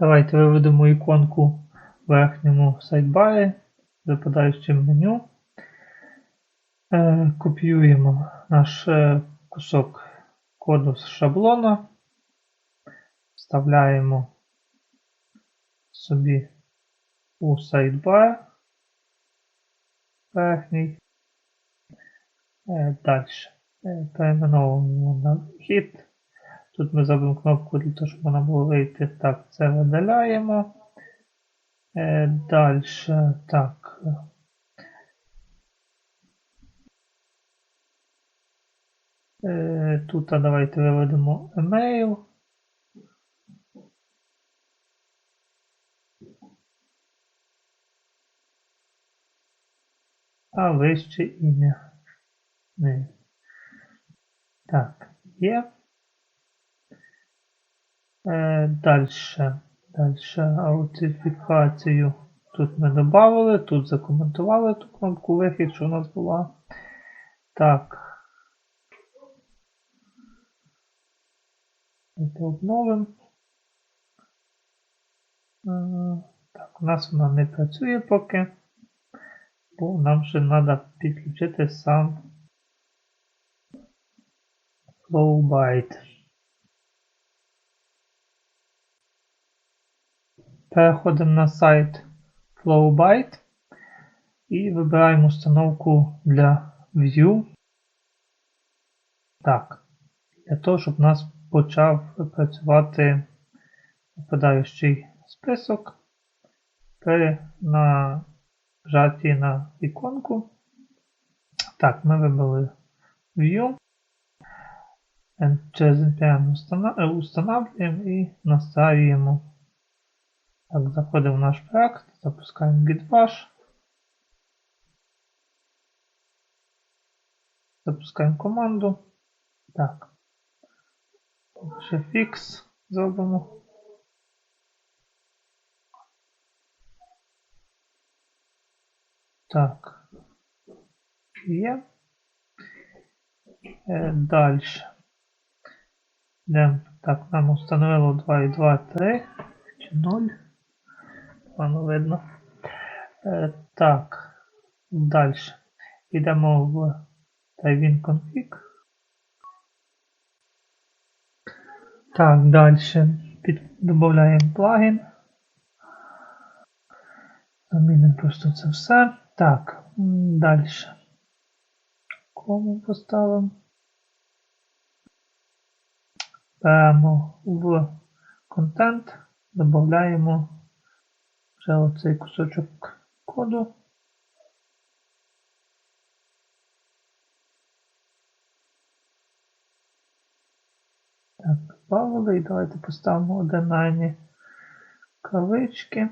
Давайте виведемо іконку в верхньому сайдбарі, випадаючим меню. Е, Копіюємо наш е, кусок коду з шаблона, вставляємо собі у сайдбар верхній. Е, Далі. Перейменовуємо на вхід. Тут ми зробимо кнопку для того, щоб вона була вийти. Так, це видаляємо. Е, Далі. Так. Е, Тут давайте виведемо email. А вище ім'я. Так, є. Е, дальше. Дальше аутентифікацію тут ми додали, тут закоментували ту кнопку вихід, що у нас була. Так. Давайте обновимо. Е, Так, у нас вона не працює поки, бо нам ще треба підключити сам Flowbyte. Переходимо на сайт Flowbyte і вибираємо установку для View. Так, для того, щоб у нас почав працювати випадаючий список при нажатті на іконку. Так, ми вибрали View. Через NPM устанавливаємо і настроюємо. Так, заходимо в наш проект, запускаємо GitBash. Запускаємо команду. Так. Ще fix зробимо. Так. Є. Е, Далі. Так, нам установило 2.2.3 чи 0. Воно видно. Е, так. Далі. Йдемо в Tyvin config. Так, далі. Додаємо плагін. Замінимо просто це все. Так, далі. Кому поставимо? Беремо в контент, додаємо вже оцей кусочок коду. Так, добавили і давайте поставимо одинайні кавички.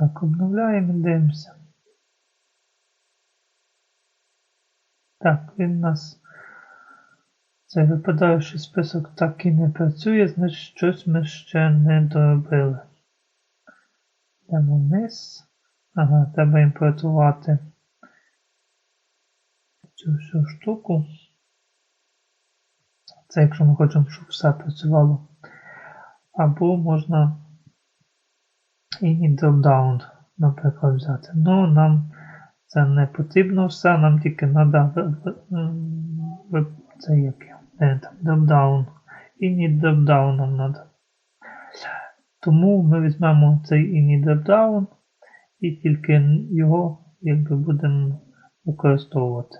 Так, обновляємо і дивимося. Так, він у нас цей випадаючий список так і не працює, значить щось ми ще не доробили. Йдемо вниз. Ага, треба імпортувати цю всю штуку. Це якщо ми хочемо, щоб все працювало. Або можна і дропдаун, наприклад, взяти. Ну, нам це не потрібно все, нам тільки треба це як його, де. Init dropdown нам треба. Тому ми візьмемо цей init dropdown і тільки його якби будемо використовувати.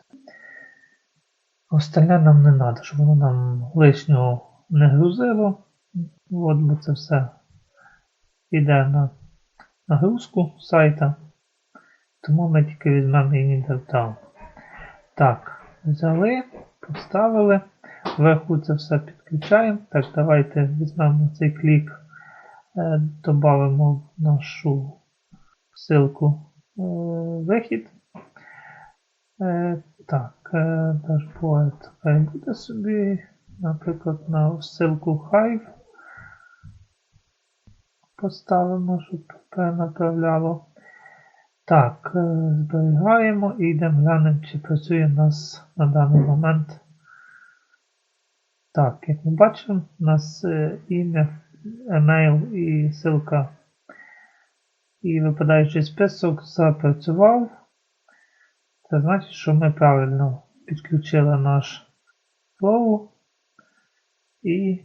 Остальне нам не треба, щоб воно нам лишнього не грузило. От, бо це все йде на нагрузку сайта. Тому ми тільки візьмемо init Так, взяли, поставили. Вверху це все підключаємо. Так, давайте візьмемо цей клік, додамо в нашу ссылку вихід. Е, так, е, дашборд хай буде собі, наприклад, на ссылку Hive поставимо, щоб перенаправляло. Так, е, зберігаємо і йдемо глянемо, чи працює у нас на даний момент. Так, як ми бачимо, у нас е, ім'я, емейл і ссылка і випадаючий список запрацював. Це значить, що ми правильно підключили наш flow і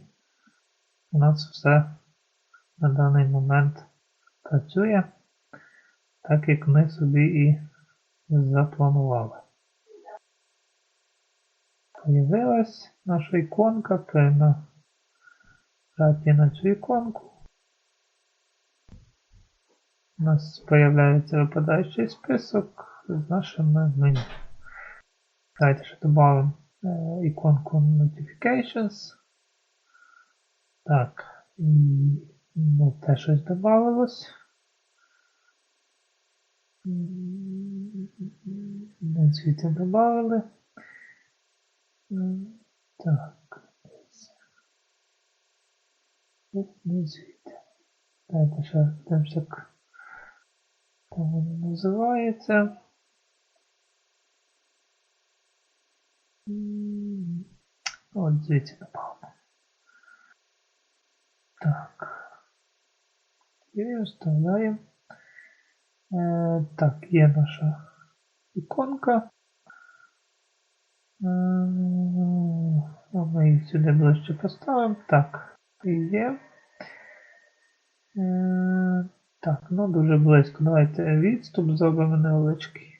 у нас все на даний момент працює, так як ми собі і запланували. Появилась наша іконка, при нажатті на цю іконку. У нас з'являється випадаючий список з нашими меню. Давайте ще додамо е, іконку Notifications. Так, і ну, те щось додавалось. Не звідти додали. Так. Тут не звідти. Давайте ще дивимося, як там воно називається. От звідси напевно. Так. І вставляємо. Е, так, є наша іконка. Е, ми її сюди ближче поставимо. Так, є. Е, так, ну дуже близько. Давайте відступ зробимо невеличкий.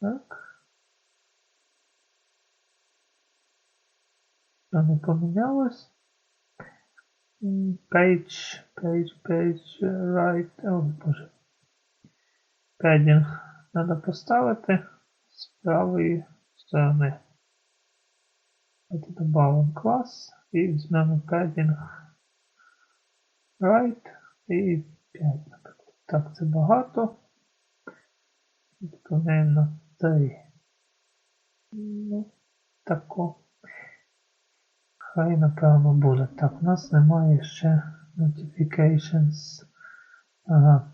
Так. Що не помінялось? Page, page, page, right. О, боже. Педінг треба поставити з правої сторони. Давайте додамо клас і візьмемо педінг right і 5, наприклад. Так, це багато. Відповідаємо на 3. Ну, тако. Хай, напевно, буде. Так, у нас немає ще notifications. Ага.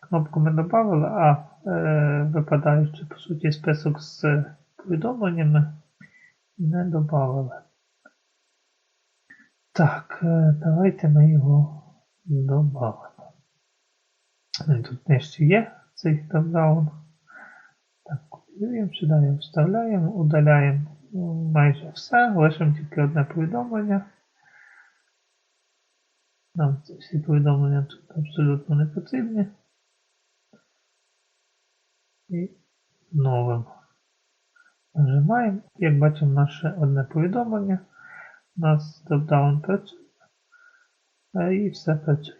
Кнопку ми додали, а е, випадаючи, по суті, список з повідомленнями не додали. Так, е, давайте ми його додамо. Він Тут нижче є цей дропдаун. Так, копіюємо сюди, вставляємо, удаляємо ну, майже все, лишимо тільки одне повідомлення. Нам всі повідомлення тут абсолютно не потрібні. І новим. Нажимаємо. Як бачимо, наше одне повідомлення. У нас дропдаун працює. е, І все працює.